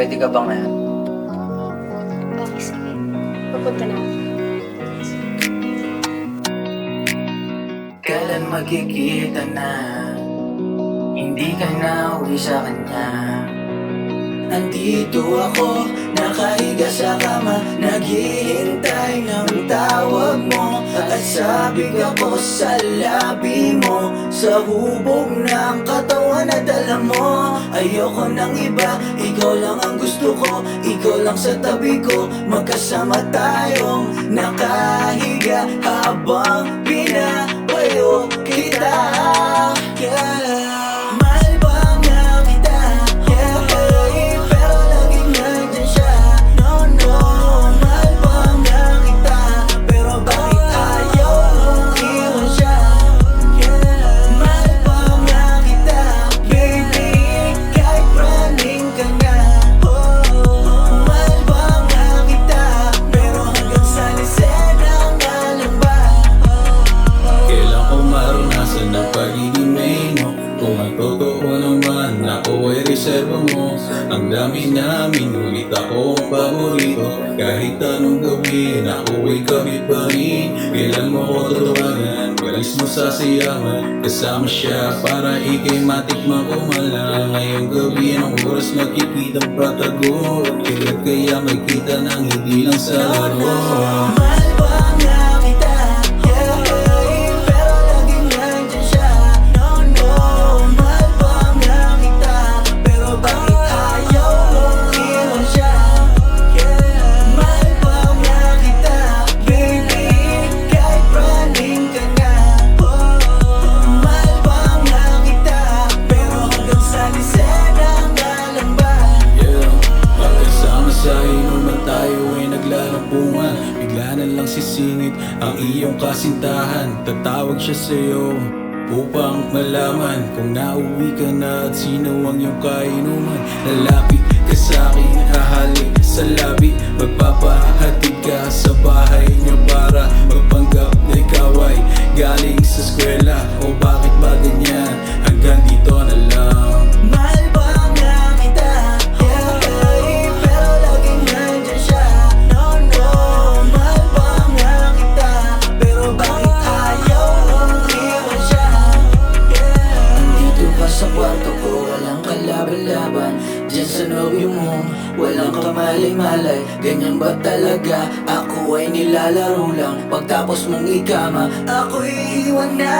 Pwede ka bang ngayon? Okay, sige. Papunta na. ako. Kailan magkikita na Hindi ka na uwi sa kanya Andito ako, nakahiga sa kama Naghihintay ng tawag mo At sabik ako sa labi mo Sa hubog ng katawan na dala mo Ayoko ng iba, ikaw lang ang gusto ko Ikaw lang sa tabi ko. Magkasama tayong nakahiga Habang pagiging mo Kung ang totoo naman ako ay reserva mo. Ang dami namin ngunit ako ang paborito. Kahit anong gawin ako ay kabit pa rin. Kailan mo ko tatawagan? Walis mo sa siyaman Kasama siya para ikay matikman ko malang Ngayong gabi ang oras makikitang patago? Kailan kaya magkita ng hindi lang sa laro Bigla na lang sisingit ang iyong kasintahan. Tatawag siya sa'yo upang malaman Kung nauwi ka na at sino ang iyong kainuman. Lalapit ka sa'kin, hahalik sa labi. Magpapahatid ka sa bahay niyo para Magpanggap na ikaw ay galing sa eskwela. O bakit ba ganyan? Walang kamalay-malay Ganyan ba talaga? Ako ay nilalaro lang Pagtapos mong ikama, ako iiwan na